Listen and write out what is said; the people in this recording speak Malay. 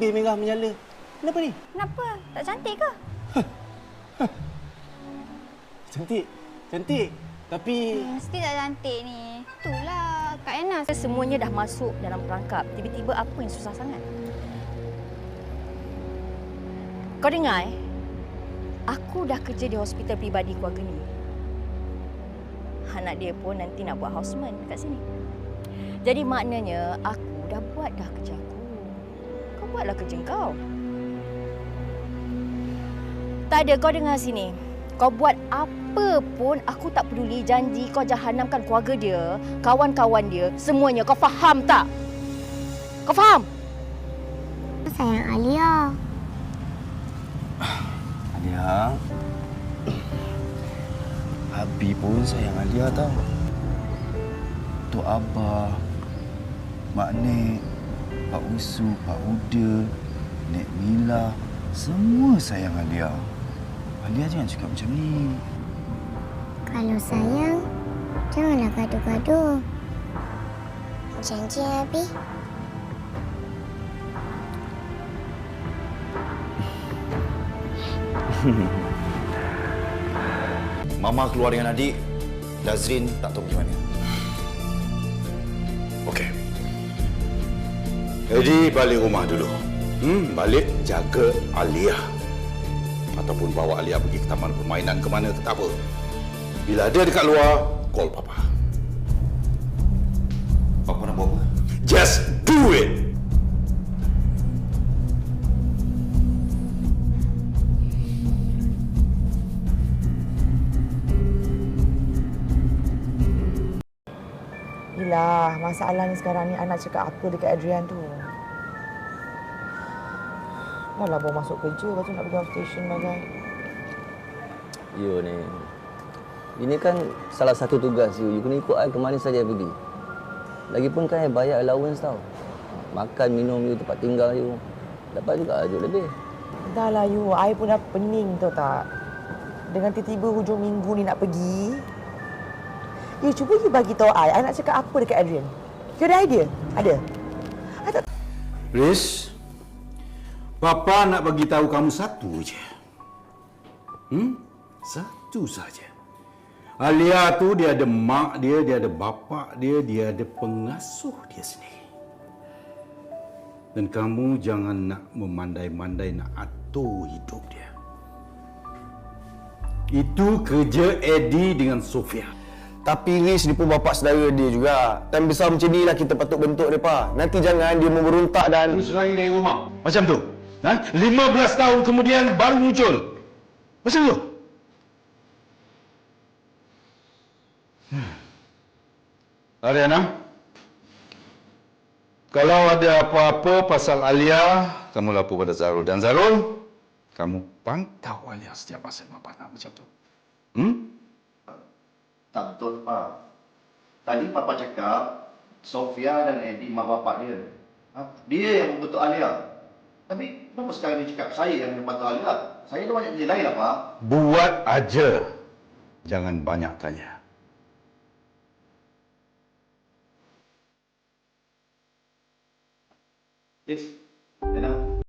bibir merah menyala. Kenapa ni? Kenapa? Tak cantik ke? Cantik. Cantik. Tapi Mesti tak cantik ni. Itulah Kak Enas. Semuanya dah masuk dalam perangkap. Tiba-tiba apa yang susah sangat? Kau dengar eh? Aku dah kerja di hospital peribadi keluarga ni. Anak dia pun nanti nak buat houseman kat sini. Jadi maknanya aku dah buat dah kerja aku. Kau buatlah kerja kau. Tak ada kau dengar sini. Kau buat apa pun aku tak peduli janji kau jahanamkan keluarga dia, kawan-kawan dia, semuanya. Kau faham tak? Kau faham? Sayang Alia. Alia. Abi pun sayang Alia tau. Tok Abah, Mak Nek, Pak Usu, Pak Uda, Nek Mila, semua sayang Alia. Alia jangan cakap macam ni. Kalau sayang, janganlah gaduh-gaduh. Janji, Abi. Mama keluar dengan adik, Nazrin tak tahu pergi mana. Eddie balik rumah dulu. Hmm, balik jaga Alia. Ataupun bawa Alia pergi ke taman permainan ke mana ke tak apa. Bila ada dekat luar, call Papa. Papa nak buat apa? Just do it! Yelah, masalah ni sekarang ni anak cakap apa dekat Adrian tu. Dah lah baru masuk kerja, lepas tu nak pergi outstation bagai. You ni. Ini kan salah satu tugas you. You kena ikut I ke mana saja pergi. Lagipun kan I bayar allowance tau. Makan, minum you, tempat tinggal you. Dapat juga ajuk lebih. Dah lah you, I pun dah pening tu tak. Dengan tiba-tiba hujung minggu ni nak pergi. You cuba you bagi tahu I, I nak cakap apa dekat Adrian. You ada idea? Ada? I tak Riz, Papa nak bagi tahu kamu satu je. Hmm? Satu saja. Alia tu dia ada mak dia, dia ada bapa dia, dia ada pengasuh dia sendiri. Dan kamu jangan nak memandai-mandai nak atur hidup dia. Itu kerja Eddie dengan Sofia. Tapi Riz ni pun bapak saudara dia juga. Time besar macam ni lah kita patut bentuk dia, Pa. Nanti jangan dia memberontak dan... Terus lari dari rumah. Macam tu. Ha? 15 tahun kemudian baru muncul. Macam tu. Hmm. Ariana, kalau ada apa-apa pasal Alia, kamu lapor pada Zarul. Dan Zarul, kamu pantau Alia setiap masa mana macam tu. Hmm? Tak betul, Pak. Tadi Papa cakap, Sofia dan Eddie mak bapak dia. Ha? Dia yang membentuk Alia. Tapi kenapa sekarang dia cakap saya yang membantu Alia? Saya ada banyak nilai lah, Pak. Buat aja. Jangan banyak tanya. Yes.